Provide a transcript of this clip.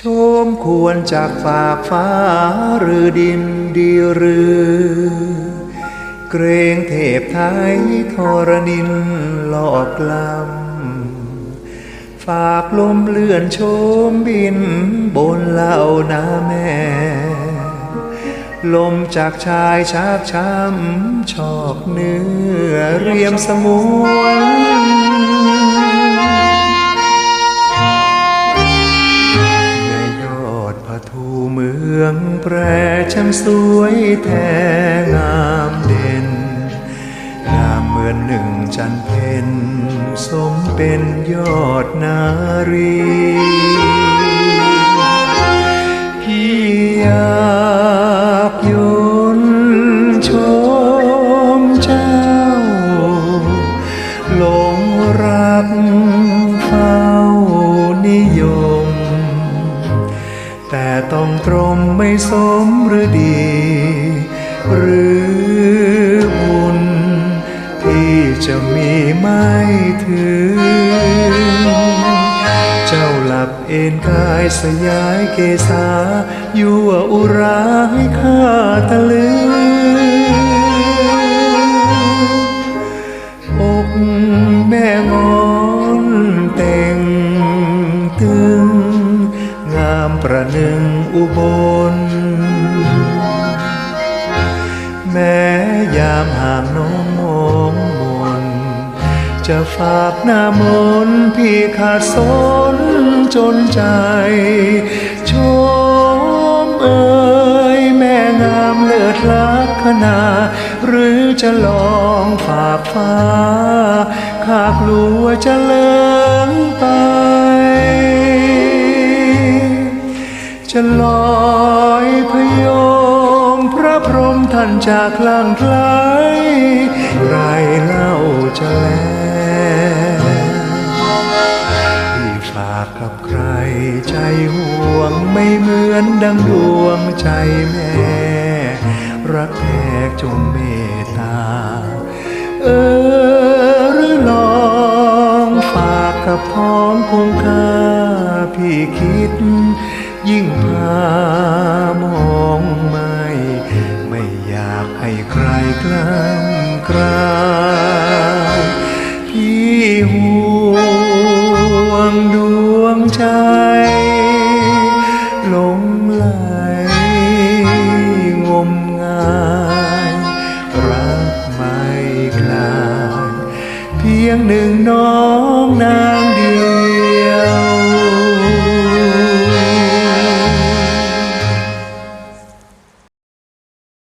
ชมควรจากฝากฟ้าหรือดินดีหรือ เกรงเทพไทยทรนินหลอกลำฝากลมเลื่อนชมบินบนเหล่านาแม่ ลมจากชายชักช้ำชอกเนื้อเรียมสมวน แปรช่างสวยแท้งามเด่นงามเหมือนหนึ่งจันเพ็ญสมเป็นยอดนารี ตรมไม่สมหรือดี หรือบุญ ที่จะมีไม่ถึง เจ้าหลับเอ็นกายสยายเกษายั่วอุราให้ข้าตะลึง อุบล แม้ยามห่างน้องมองมน จะฝากหน้ามนต์พี่ขาดสนจนใจ ชมเอ่ยแม่งามเลิศลักษณะหรือจะลองฝากฟ้า ข้ากลัวจะเลิงไป จะลอยพยมพระพรหมท่านจากลั่งไคล้ใครเล่าจะแลที่ฝากกับใครใจห่วงไม่เหมือนดังดวงใจแม่ รักแท้จงเมตตา เออหรือลองฝากกับพ้องคงคา พี่คิด ยิ่งพามองไม่ ไม่อยากให้ใครกล้ำกลายพี่ห่วงดวงใจหลงไหลงมงายรักไม่กลาย เพียงหนึ่งน้อง